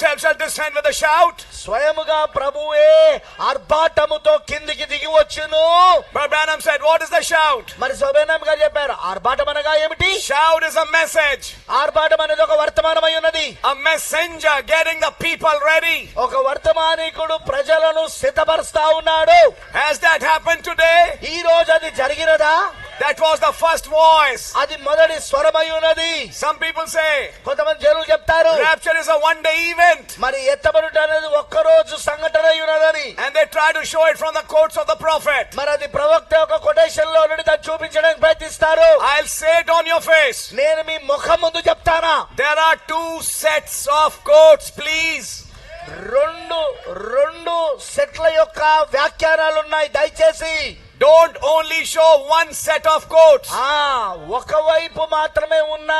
himself shall descend with a shout. స్వయముగా ప్రభువే ఆర్భాటముతో కిందికి దిగి వచ్చును Branham said, What is the shout? మరి శోభేనామ్ గారు చెప్పారు ఆర్భాటం అనగా ఏమిటి Shout is a message, ఆర్భాటం అనేది ఒక వర్తమానమై ఉన్నది a messenger getting the people ready. ఒక వర్తమానికుడు ప్రజలను సిద్ధపరుస్తా ఉన్నాడు Has that happened today? ఈ రోజు అది జరిగినదా That was the first voice. అది మొదటి స్వరమై ఉన్నది Some people say కొంతమంది జనులు చెప్తారు rapture is a one day event. మరి ఎత్తబడుట అనేది ఒక్కరోజు సంఘటన అయి ఉన్నదని And they try to show it from the quotes of the prophet. మరి అది ప్రవక్త యొక్క కొటేషన్లో నుండి దాన్ని చూపించడానికి ప్రయత్నిస్తారు I'll say it on your face. నేను మీ ముఖం ముందు చెప్తానా There are two sets of quotes, please. రెండు రెండు సెట్ల యొక్క వ్యాఖ్యానాలు ఉన్నాయి దయచేసి don't only show one set of quote ఒకవైపు మాత్రమే ఉన్న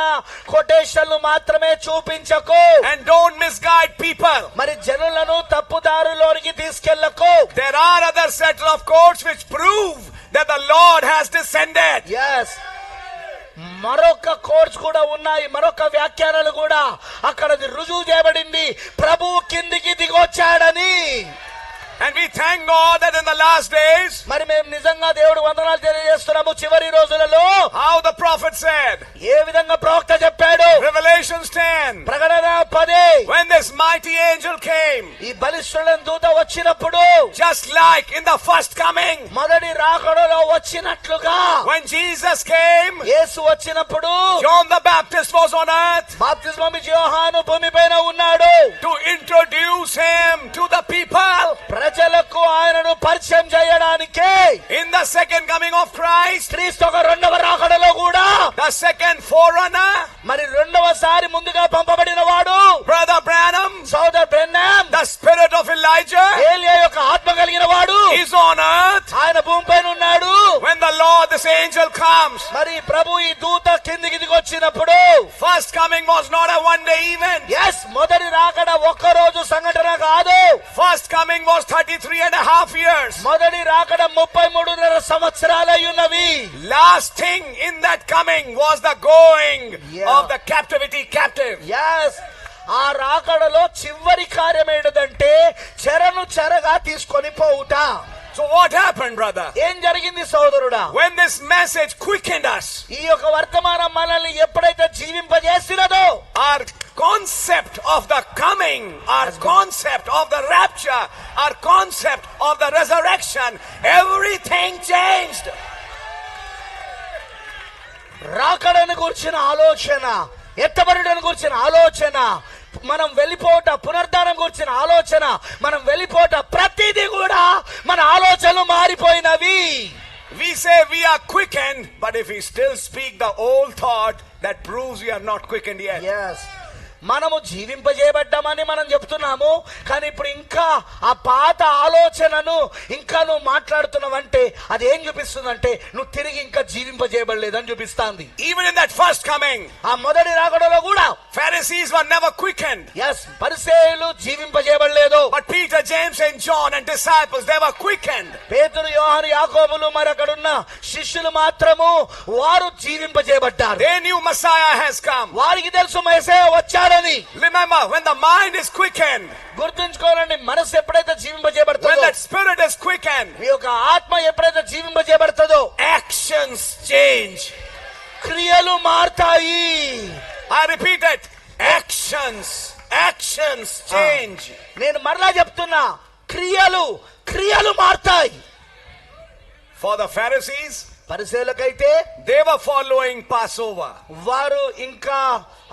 కొటేషన్లు మాత్రమే చూపించకు. And don't misguide people మరి జనులను తప్పుదారులోనికి తీసుకెళ్ళకు there are other set of quotes which prove that the lord has descended మరొక కోర్స్ కూడా ఉన్నాయి మరొక వ్యాఖ్యానాలు కూడా. అక్కడది రుజువు చేయబడింది. ప్రభువు కిందికి దిగొచ్చాడని. And we thank God that in the last days, మరి మేము నిజంగా దేవుడు వందనాలు తెలియజేస్తున్నాము చివరి రోజులలో how the prophet said, ఏ విధంగా ప్రవక్త చెప్పాడు Revelations 10, ప్రకటన పదే when this mighty angel came, ఈ బలిష్ఠుల దూత వచ్చినప్పుడు just like in the first coming, మొదటి రాకడలో వచ్చినట్లుగా when Jesus came, యేసు వచ్చినప్పుడు John the Baptist was on earth బాప్తిస్మమి యోహాను భూమిపైన ఉన్నాడు to introduce him to the people. ప్రజలకు ఆయనను పరిచయం చేయడానికి in the second coming of Christ క్రీస్తు ఒక రెండవ రాకడలో కూడా ద సెకండ్ ఫోర్ మరి రెండవ సారి ముందుగా పంపబడిన వాడు బ్రదర్ ప్రాణం సోదర్ బ్రెన్నా was the going Yeah. of the captivity captive. Yes ఆ రాకడలో చివరి కార్యం ఏంటంటే చెరను చెరగా తీసుకొని పోవుట So what happened, brother? ఏం జరిగింది సోదరుడా When this message quickened us, ఈ యొక్క వర్తమానం మనల్ని ఎప్పుడైతే జీవింపజేసినదో our concept of the coming, our concept of the rapture, our concept of the resurrection, everything changed. రాకడను గురించిన ఆలోచన ఎత్తబడని గురించిన ఆలోచన మనం వెళ్ళిపోట పునరుద్ధానం గురించిన ఆలోచన మనం వెళ్ళిపోట ప్రతిదీ కూడా మన ఆలోచనలు మారిపోయినవి We say we are quickened, but if we still speak the old thought, that proves we are not quickened yet. Yes మనము జీవింపజేయబడ్డామని మనం చెప్తున్నాము కానీ ఇప్పుడు ఇంకా ఆ పాత ఆలోచనను ఇంకా నువ్వు మాట్లాడుతున్నావంటే అది ఏం చూపిస్తుందంటే నువ్వు తిరిగి ఇంకా జీవింపజేయబడలేదని చూపిస్తాంది Even in that first coming, ఆ మొదటి రాకడలో కూడా Pharisees were never quickened. Yes పరిసేయులు జీవింపజేయబడలేదు But Peter, James, and John and disciples, they were quickened. పేతురు యోహాను యాకోబులు మరి అక్కడ ఉన్న శిష్యులు మాత్రము వారు జీవింపజేయబడ్డారు. ఏ న్యూ మసాయా కమ్ వారికి తెలుసు మెసేయ వచ్చారని remember when the mind is quick and గుర్తుంచుకోవాలండి మనసు ఎప్పుడైతే జీవింపజేయబడుతుందో when the spirit is quick and మీ యొక్క ఆత్మ ఎప్పుడైతే జీవింపజేయబడుతుందో యాక్షన్స్ చేంజ్ క్రియలు మారుతాయి. I repeat it actions actions change నేను మరలా చెప్తున్నా క్రియలు క్రియలు మారుతాయి. ఫర్ ద ఫారసీస్ పరిశీలకైతే దేవ ఫాలోయింగ్ పాస్ ఓవర్ వారు ఇంకా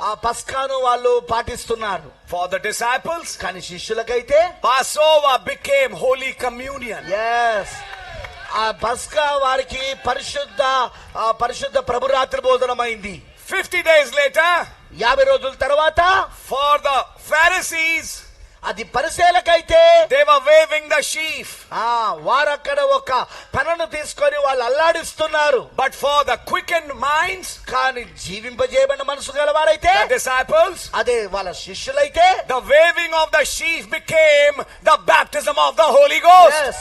ఆ పస్కాను వాళ్ళు పాటిస్తున్నారు. ఫర్ ద డిసైపుల్స్ కానీ శిష్యులకైతే passover became holy communion yes ఆ పస్కా వారికి పరిశుద్ధ పరిశుద్ధ ప్రభు రాత్రి భోజనం అయింది ఫిఫ్టీ డేస్ లేటర్ యాభై రోజుల తర్వాత ఫర్ ద ఫారసీస్ అది పరిశీలకైతే దేవ వేవింగ్ ద షీఫ్ ఆ వారు ఒక పనను తీసుకొని వాళ్ళు అల్లాడిస్తున్నారు. But for the quick and minds కానీ జీవింపజేయబడిన మనసు గల వారైతే డిసైపుల్స్ అదే వాళ్ళ శిష్యులైతే the waving of the sheaf became the baptism of the holy goes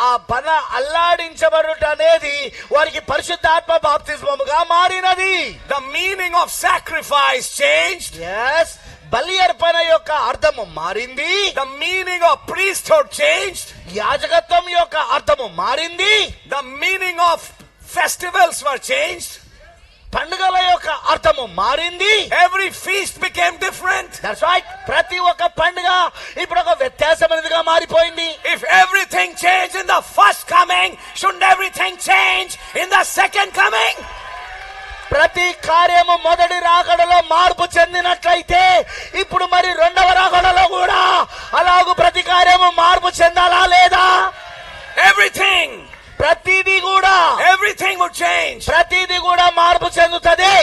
ఆ పన అల్లాడించబడుట అనేది వారికి పరిశుద్ధ ఆత్మ బాప్తిజముగా మారినది. The meaning of sacrifice change yes బలి అర్పణ యొక్క అర్థము మారింది. The meaning of priest change యాజకత్వం యొక్క అర్థము మారింది. The meaning of festivals were change పండుగల యొక్క అర్థము మారింది. Every feast became different that's ప్రతి ఒక్క పండుగ ఇప్పుడు ఒక వ్యత్యాసమైనదిగా మారిపోయింది. If everything change in the first coming should everything change in the second coming ప్రతి కార్యము మొదటి రాకడలో మార్పు చెందినట్లయితే ఇప్పుడు మరి రెండవ రాకడలో కూడా అలాగూ ప్రతి కార్యము మార్పు చెందాలా లేదా Everything, ప్రతిదీ కూడా everything would change. ప్రతిదీ కూడా మార్పు చెందుతుంది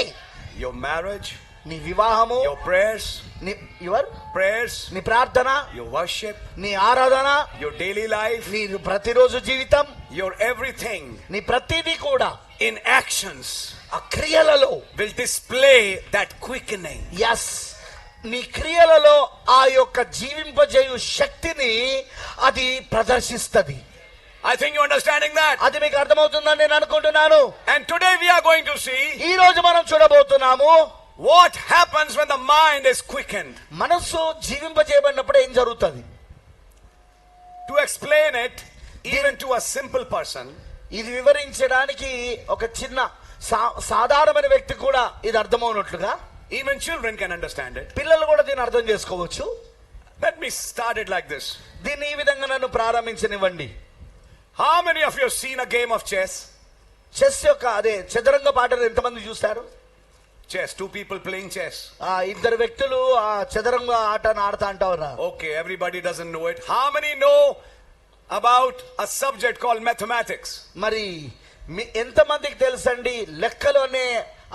Your marriage, నీ వివాహము యువర్ ప్రేయర్స్ నీ యువర్ ప్రేయర్స్ నీ ప్రార్థన యువర్ వర్షిప్ నీ ఆరాధన యువర్ డైలీ లైఫ్ నీ ప్రతిరోజు జీవితం యువర్ ఎవ్రీథింగ్ నీ ప్రతిదీ కూడా ఇన్ యాక్షన్స్ ఆ క్రియలలో. Will display that quick name yes నీ క్రియలలో ఆ యొక్క జీవింపజేయు శక్తిని అది ప్రదర్శిస్తుంది. I think you understanding that అది మీకు అర్థమవుతుందని నేను అనుకుంటున్నాను. And today we are going to see ఈ రోజు మనం చూడబోతున్నాము what happens when the mind is quick and మనస్సు జీవింపజేయబడినప్పుడు ఏం జరుగుతుంది? To explain it even to a simple person ఇది వివరించడానికి ఒక చిన్న సాధారణమైన వ్యక్తి కూడా ఇది అర్థమవునట్లుగా? ఈవెన్ చిల్డ్రన్ కెన్ అండర్స్టాండ్ పిల్లలు కూడా దీన్ని అర్థం చేసుకోవచ్చు. Let me started like this దీన్ని ఈ విధంగా నన్ను ప్రారంభించనివ్వండి. How many of your seen a game of chess chess యొక్క అదే చదరంగ పాటలు ఎంతమంది చూస్తారు Chess, two people playing chess. ఆ ఇద్దరు వ్యక్తులు ఆ చదరంగ ఆటను ఆడుతా అంటారా Okay, everybody doesn't know it. How many know about a subject called mathematics? మరి మీ ఎంతమందికి తెలుసండి లెక్కలు అనే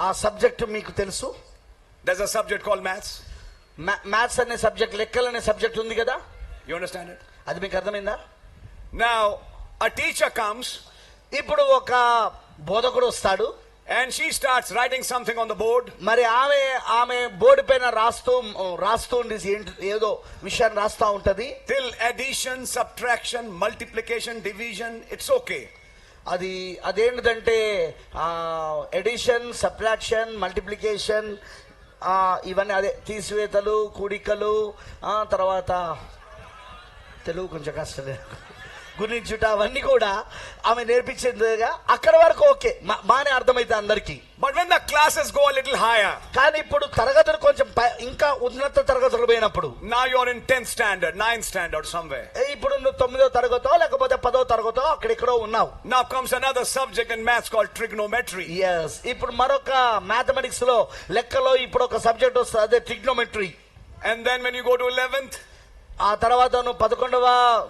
ఆ సబ్జెక్ట్ మీకు తెలుసు There's a subject called maths. Maths అనే సబ్జెక్ట్ లెక్కలు అనే సబ్జెక్ట్ ఉంది కదా You understand it? అది మీకు అర్థమైందా Now, a teacher comes ఇప్పుడు ఒక బోధకుడు వస్తాడు and she starts writing something on the board. మరి ఆమె ఆమె బోర్డు పైన రాస్తూ రాస్తూ ఏదో విషయాన్ని రాస్తా ఉంటది Till addition, subtraction, multiplication, division, it's okay. అది అదేంటిదంటే ఎడిషన్ సబ్ట్రాక్షన్ మల్టిప్లికేషన్ ఇవన్నీ అదే తీసివేతలు కూడికలు తర్వాత తెలుగు కొంచెం కష్టమే గురించుట అవన్నీ కూడా ఆమె నేర్పించేదిగా అక్కడ వరకు ఓకే. బాగానే అర్థమైతే అందరికీ. When the classes go a little higher, కానీ ఇప్పుడు తరగతులు కొంచెం ఇంకా ఉన్నత తరగతులు పోయినప్పుడు. you're in 10th standard, 9th standard, somewhere. ఏ, ఇప్పుడు నువ్వు తొమ్మిదో తరగతో లేకపోతే పదో తరగతో అక్కడిక్కడో ఉన్నావు. Now comes another subject in maths called trigonometry. Yes ఇప్పుడు మరొక మ్యాథమెటిక్స్లో లెక్కలో ఇప్పుడు ఒక సబ్జెక్ట్ వస్తుంది అదే trigonometry And then when you go to 11th, ఆ తర్వాత నువ్వు పదకొండవ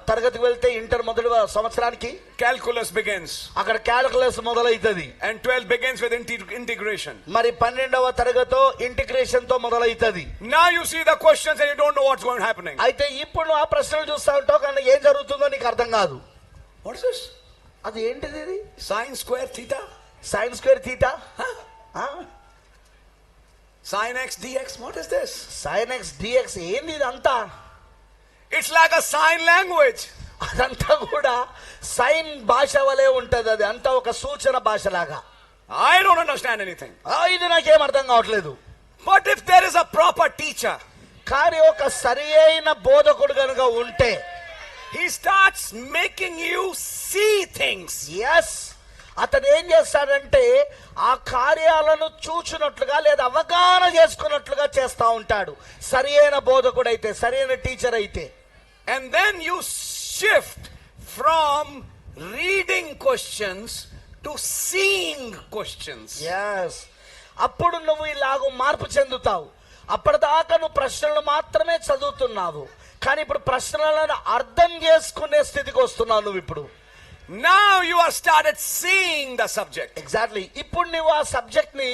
తరగతికి వెళ్తే ఇంటర్ మొదటి సంవత్సరానికి calculus begins. అక్కడ మొదలవుతుంది And 12 begins with inte- integration. మరి పన్నెండవ తరగతో ఇంటిగ్రేషన్తో మొదలవుతుంది Now you see the questions and you don't know what's going happening. అయితే ఇప్పుడు నువ్వు ఆ ప్రశ్నలు చూస్తా ఉంటావు కానీ ఏం జరుగుతుందో నీకు అర్థం కాదు What is this? అది ఏంటిది ఇది Sine square theta? Sine square theta Sine x dx? What is this? Sine x dx ఏంది ఇది like a sign language. అదంతా కూడా సైన్ భాష వలె ఉంటది అది అంతా ఒక సూచన భాష లాగా don't understand anything. ఆ, ఇది నాకేం అర్థం కావట్లేదు But if there is a proper teacher, కానీ ఒక సరి అయిన బోధకుడు కనుక ఉంటే he starts making you see things. Yes అతను ఏం చేస్తాడంటే ఆ కార్యాలను చూచున్నట్లుగా లేదా అవగాహన చేసుకున్నట్లుగా చేస్తా ఉంటాడు సరి అయిన బోధకుడు అయితే సరి అయిన టీచర్ అయితే And then you shift from reading questions to seeing questions. Yes అప్పుడు నువ్వు ఇలాగ మార్పు చెందుతావు. అప్పటిదాకా నువ్వు ప్రశ్నలు మాత్రమే చదువుతున్నావు. కానీ ఇప్పుడు ప్రశ్నలను అర్థం చేసుకునే స్థితికి వస్తున్నావు నువ్వు ఇప్పుడు. Now you are started seeing the subject. Exactly ఇప్పుడు నువ్వు ఆ సబ్జెక్ట్ని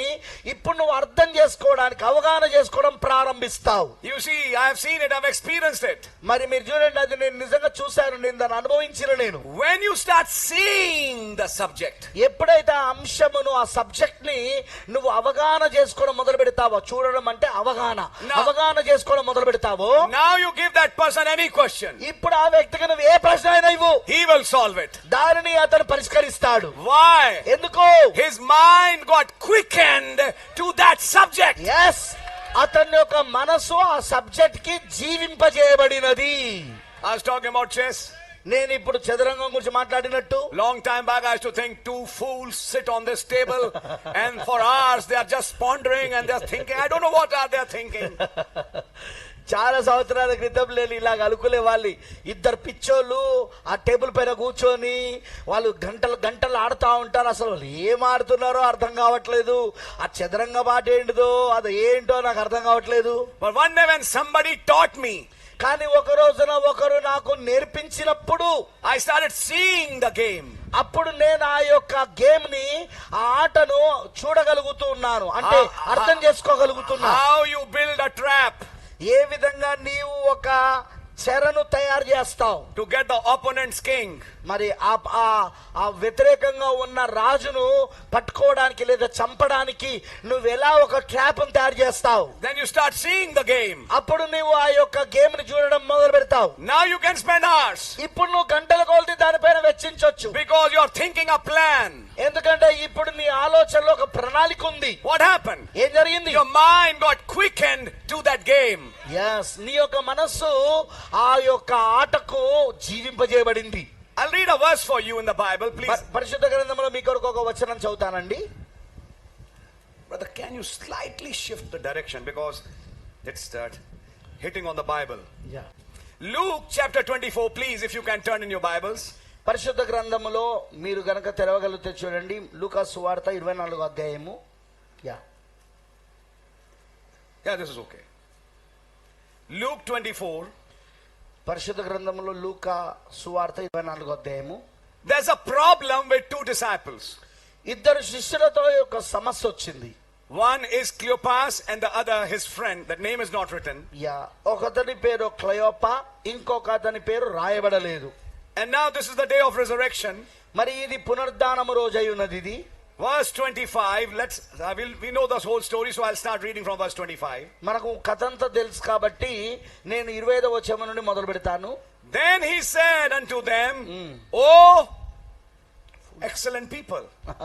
ఇప్పుడు నువ్వు అర్థం చేసుకోవడానికి అవగాహన చేసుకోవడం ప్రారంభిస్తావు You see, I have seen it, I've experienced it. మరి మీరు చూడండి అది నేను నిజంగా చూశాను నేను దాన్ని అనుభవించిన నేను When you start seeing the subject, ఎప్పుడైతే ఆ అంశమును ఆ సబ్జెక్ట్ని నువ్వు అవగాహన చేసుకోవడం మొదలు పెడతావో చూడడం అంటే అవగాహన. అవగాహన చేసుకోవడం మొదలు పెడతావో now you give that person any question, ఇప్పుడు ఆ వ్యక్తికి నువ్వు ఏ ప్రశ్న అయినా ఇవ్వు he will solve it. దానిని అతను పరిష్కరిస్తాడు. వై ఎందుకు? His mind got quick and to that subject yes అతని యొక్క మనసు ఆ సబ్జెక్ట్కి జీవింపజేయబడినది. I was talking about chess నేను ఇప్పుడు చదరంగం గురించి మాట్లాడినట్టు. Long time back I to think two fools sit on this table and for hours they are just pondering and they are thinking I don't know what are they are thinking చాలా సంవత్సరాల క్రితం నేను ఇలాగ అనుకునే వాళ్ళు ఇద్దరు పిచ్చోళ్ళు ఆ టేబుల్ పైన కూర్చొని వాళ్ళు గంటలు గంటలు ఆడుతూ ఉంటారు. అసలు వాళ్ళు ఏం ఆడుతున్నారో అర్థం కావట్లేదు. ఆ చదరంగ మాట ఏంటిదో అది ఏంటో నాకు అర్థం కావట్లేదు. One day when somebody taught me, కానీ ఒక రోజున ఒకరు నాకు నేర్పించినప్పుడు I started seeing the game. అప్పుడు నేను ఆ యొక్క గేమ్ని ఆ ఆటను చూడగలుగుతూ ఉన్నాను అంటే అర్థం చేసుకోగలుగుతున్నా. How you build a trap. ఏ విధంగా నీవు ఒక చెరను తయారు చేస్తావు to get the opponent's king. మరి ఆ వ్యతిరేకంగా ఉన్న రాజును పట్టుకోవడానికి లేదా చంపడానికి నువ్వు ఎలా ఒక ట్రాప్ తయారు చేస్తావు Then you start seeing the game. అప్పుడు నువ్వు ఆ యొక్క గేమ్ని చూడడం మొదలు పెడతావు Now you can spend hours ఇప్పుడు నువ్వు గంటల కొలది దానిపైన వెచ్చించవచ్చు because you're thinking a plan. ఎందుకంటే ఇప్పుడు నీ ఆలోచనలో ఒక ప్రణాళిక ఉంది What happened? ఏం జరిగింది Your mind got quickened to that game. Yes నీ యొక్క మనస్సు ఆ యొక్క ఆటకు జీవింపజేయబడింది I'll read a verse for you in the Bible, please. ప- పరిశుద్ధ గ్రంథంలో మీ కొరకు ఒక వచనం చదువుతానండి Brother, can you slightly shift the direction because it's start hitting on the Bible. Luke chapter 24, please, if you can turn in your Bibles. పరిశుద్ధ గ్రంథములో మీరు గనక తెరవగలిగితే చూడండి లూకాసు వార్త ఇరవై నాలుగు అధ్యాయము yeah Yeah, this is okay. Luke 24. పరిశుద్ధ గ్రంథములో లూకా సువార్త ఇరవై నాలుగు అధ్యాయము There's a problem with two disciples. ఇద్దరు శిష్యులతో ఒక సమస్య వచ్చింది One is Cleopas and the other his friend. That name is not written. Yeah ఒకతని పేరు క్లయోప ఇంకొక అతని పేరు రాయబడలేదు And now this is the day of resurrection. మరి ఇది పునరుద్ధానము రోజై ఉన్నది ఇది Verse 25. Let's. Uh, we'll, we know this whole story, so I'll start reading from verse 25. మనకు కథ అంతా తెలుసు కాబట్టి నేను ఇరవై ఐదవ వచ్చేమ నుండి మొదలు పెడతాను Then he said unto them, Oh, excellent people.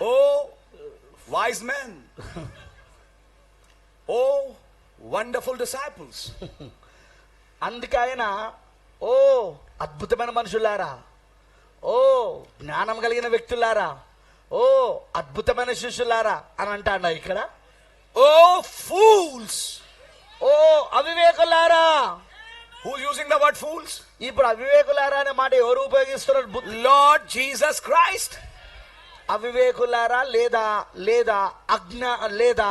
oh, wise men. Oh, wonderful disciples. అందుకే ఆయన ఓ అద్భుతమైన మనుషులారా ఓ జ్ఞానం కలిగిన వ్యక్తులారా ఓ అద్భుతమైన శిష్యులారా అని అంటాడు ఇక్కడ Oh, fools. Oh అవివేకులారా Who's using the word fools? ఇప్పుడు అవివేకులారా అనే మాట ఎవరు ఉపయోగిస్తున్నారు Lord Jesus Christ. అవివేకులారా లేదా లేదా అజ్ఞ లేదా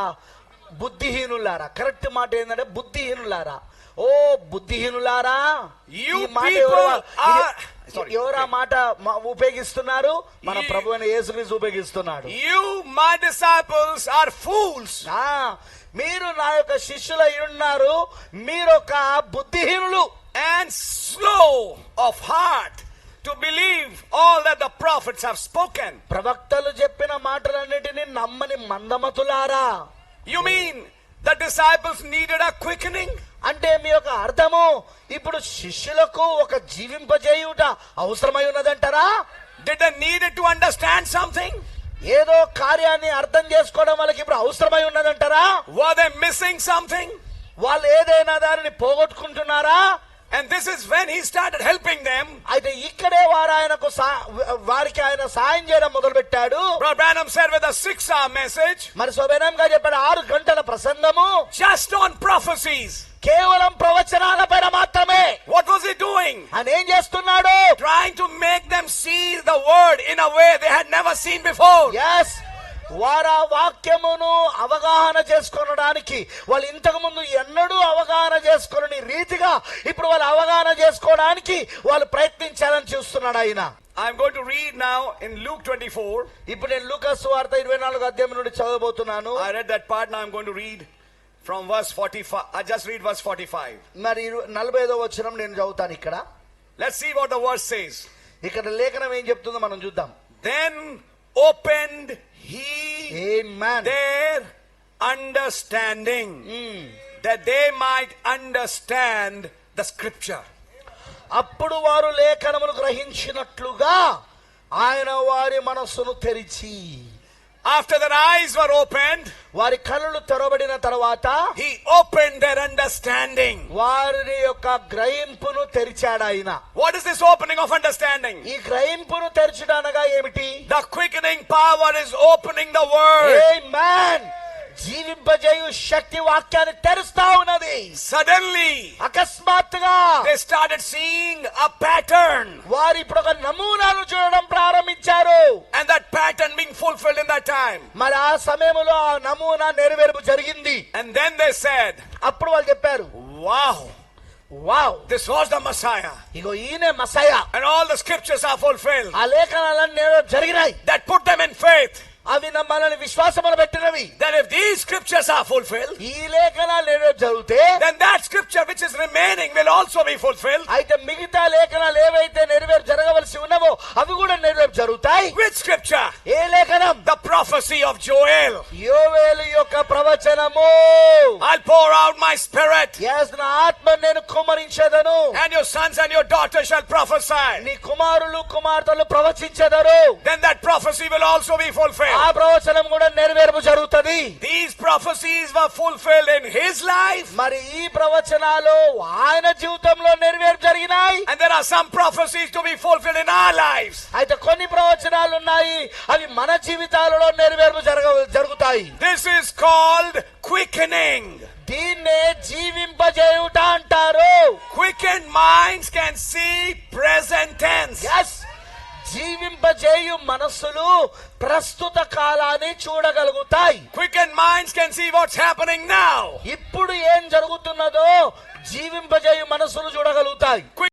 బుద్ధిహీనులారా కరెక్ట్ మాట ఏంటంటే బుద్ధిహీనులారా ఓ బుద్ధిహీనులారా people ఎవరు ఆ మాట మ- ఉపయోగిస్తున్నారు? మన ప్రభు అయిన యేసుక్రీస్తు ఉపయోగిస్తున్నాడు. You, my disciples, are fools. ఆ, మీరు నా యొక్క శిష్యులై ఉన్నారు మీరొక బుద్ధిహీనులు. And slow of heart to believe all that the prophets have spoken. ప్రవక్తలు చెప్పిన మాటలన్నిటినీ నమ్మని మందమతులారా. You mean the disciples needed a quickening? అంటే మీ యొక్క అర్థము ఇప్పుడు శిష్యులకు ఒక జీవింపజేయుట అవసరమై ఉన్నదంటారా Did they needed to understand something? ఏదో కార్యాన్ని అర్థం చేసుకోవడం వాళ్ళకి ఇప్పుడు అవసరమై ఉన్నదంటారా Were they missing something? వాళ్ళు ఏదైనా దానిని పోగొట్టుకుంటున్నారా And this is when he started helping them. అయితే ఇక్కడే వారు ఆయనకు సా- వారికి ఆయన సాయం చేయడం మొదలు పెట్టాడు Brother Branham said with a six hour message, మరి శోభనంగా చెప్పాడు ఆరు గంటల ప్రసంగము just on prophecies. కేవలం ప్రవచనాల పైన మాత్రమే What was he doing? ఆయన ఏం చేస్తున్నాడు Trying to make them see the word in a way they had never seen before. Yes వారు ఆ వాక్యమును అవగాహన చేసుకొనడానికి వాళ్ళు ఇంతకు ముందు ఎన్నడూ అవగాహన చేసుకుని రీతిగా ఇప్పుడు వాళ్ళు అవగాహన చేసుకోవడానికి వాళ్ళు ప్రయత్నించాలని చూస్తున్నాడు ఆయన I'm going to read now in Luke 24. ఇప్పుడు నేను లూకాసు వార్త ఇరవై నాలుగు అధ్యాయం నుండి చదవబోతున్నాను I read that part, now I'm going to read from verse 45. I just read verse 45. మరి ఇరు- నలభై ఐదో వచ్చిన నేను చదువుతాను ఇక్కడ Let's see what the verse says. ఇక్కడ లేఖనం ఏం చెప్తుందో మనం చూద్దాం Then opened he Amen. their understanding that they might understand the scripture. అప్పుడు వారు లేఖనమును గ్రహించినట్లుగా ఆయన వారి మనస్సును తెరిచి after their eyes were opened, వారి కళ్ళు తెరవబడిన తర్వాత he opened their understanding. వారి యొక్క గ్రహింపును తెరిచాడు ఆయన What is this opening of understanding? ఈ గ్రహింపును తెరచడనగా ఏమిటి The quickening power is opening the word. Man జీవింపజేయు శక్తి వాక్యాన్ని తెరుస్తా ఉన్నది సడన్లీ అకస్మాత్తుగా they started seeing a pattern వారు ఇప్పుడు ఒక నమూనాను చూడడం ప్రారంభించారు and that pattern being fulfilled in that time మరి ఆ సమయంలో ఆ నమూనా నెరవేర్పు జరిగింది అండ్ దెన్ దే సెడ్ అప్పుడు వాళ్ళు చెప్పారు wow Wow. This was the Messiah. And all the scriptures are fulfilled. That put them in faith. అవి నా- మనల్ని విశ్వాసములు పెట్టినవి That if these scriptures are fulfilled, ఈ లేఖనాలు నెరవేర్పు జరిగితే then that scripture which is remaining will also be fulfilled. అయితే మిగతా లేఖనాలు ఏవైతే నెరవేర్పు జరగవలసి ఉన్నవో అవి కూడా నెరవేర్పు జరుగుతాయి Which scripture? ఏ లేఖనం The prophecy of Joel. యోవేలు యొక్క ప్రవచనము I'll pour out my spirit, Yes, నా ఆత్మ నేను కుమరించదను and your sons and your daughters shall prophesy. నీ కుమారులు కుమార్తెలు ప్రవచించదరు Then that prophecy will also be fulfilled. ఆ ప్రవచనం కూడా నెరవేర్పు జరుగుతది These prophecies were fulfilled in his life, మరి ఈ ప్రవచనాలు ఆయన జీవితంలో నెరవేర్పు జరిగినాయి and there are some prophecies to be fulfilled in our lives. అయితే కొన్ని ప్రవచనాలు ఉన్నాయి అవి మన జీవితాలలో నెరవేర్పు జరగ జరుగుతాయి This is called quickening. దీన్నే జీవింపజేయుట అంటారు Quickened minds can see present tense. Yes జీవింపజేయు మనస్సులు ప్రస్తుత కాలాన్ని చూడగలుగుతాయి Quickened minds can see what's happening now. ఇప్పుడు ఏం జరుగుతున్నదో జీవింపజేయు మనస్సులు చూడగలుగుతాయి